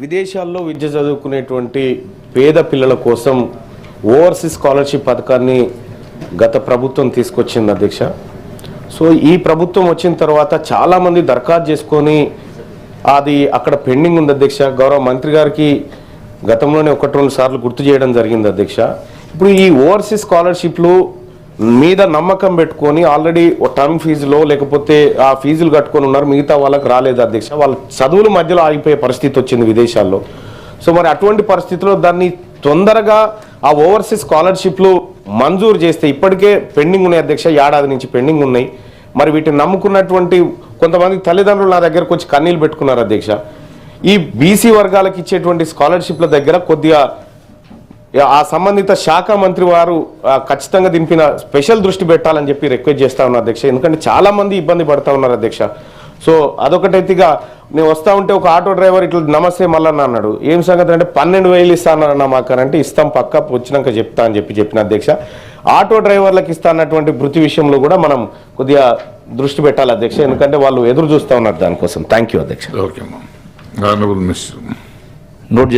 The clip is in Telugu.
విదేశాల్లో విద్య చదువుకునేటువంటి పేద పిల్లల కోసం ఓవర్సీస్ స్కాలర్షిప్ పథకాన్ని గత ప్రభుత్వం తీసుకొచ్చింది అధ్యక్ష. సో ఈ ప్రభుత్వం వచ్చిన తర్వాత చాలామంది దరఖాస్తు చేసుకొని అది అక్కడ పెండింగ్ ఉంది అధ్యక్ష. గౌరవ మంత్రి గారికి గతంలోనే ఒకటి రెండు సార్లు గుర్తు చేయడం జరిగింది అధ్యక్ష. ఇప్పుడు ఈ ఓవర్సీస్ స్కాలర్షిప్లు మీద నమ్మకం పెట్టుకొని ఆల్రెడీ టర్మ్ ఫీజులో లేకపోతే ఆ ఫీజులు కట్టుకొని ఉన్నారు మిగతా వాళ్ళకి రాలేదు అధ్యక్ష. వాళ్ళ చదువుల మధ్యలో ఆగిపోయే పరిస్థితి వచ్చింది విదేశాల్లో. సో మరి అటువంటి పరిస్థితిలో దాన్ని తొందరగా ఆ ఓవర్సీస్ స్కాలర్షిప్లు మంజూరు చేస్తే ఇప్పటికే పెండింగ్ ఉన్నాయి అధ్యక్ష ఏడాది నుంచి పెండింగ్ ఉన్నాయి. మరి వీటిని నమ్ముకున్నటువంటి కొంతమంది తల్లిదండ్రులు నా దగ్గరకు వచ్చి కన్నీళ్ళు పెట్టుకున్నారు అధ్యక్ష. ఈ బీసీ వర్గాలకు ఇచ్చేటువంటి స్కాలర్షిప్ల దగ్గర కొద్దిగా ఆ సంబంధిత శాఖ మంత్రి వారు ఖచ్చితంగా దీనిపైన స్పెషల్ దృష్టి పెట్టాలని చెప్పి రిక్వెస్ట్ చేస్తా ఉన్నారు అధ్యక్ష. ఎందుకంటే చాలా మంది ఇబ్బంది పడతా ఉన్నారు అధ్యక్ష. సో అదొకటైతేగా నేను వస్తా ఉంటే ఒక ఆటో డ్రైవర్ ఇట్లా నమస్తే మల్లన్న అన్నాడు. ఏం సంగతి అంటే పన్నెండు వేలు ఇస్తానన్న మాకనంటే ఇస్తాం పక్క వచ్చినాక చెప్తా అని చెప్పి చెప్పిన అధ్యక్ష. ఆటో డ్రైవర్లకు ఇస్తా అన్నటువంటి వృత్తి విషయంలో కూడా మనం కొద్దిగా దృష్టి పెట్టాలి అధ్యక్ష. ఎందుకంటే వాళ్ళు ఎదురు చూస్తా ఉన్నారు దానికోసం. థ్యాంక్ యూ అధ్యక్ష. Okay note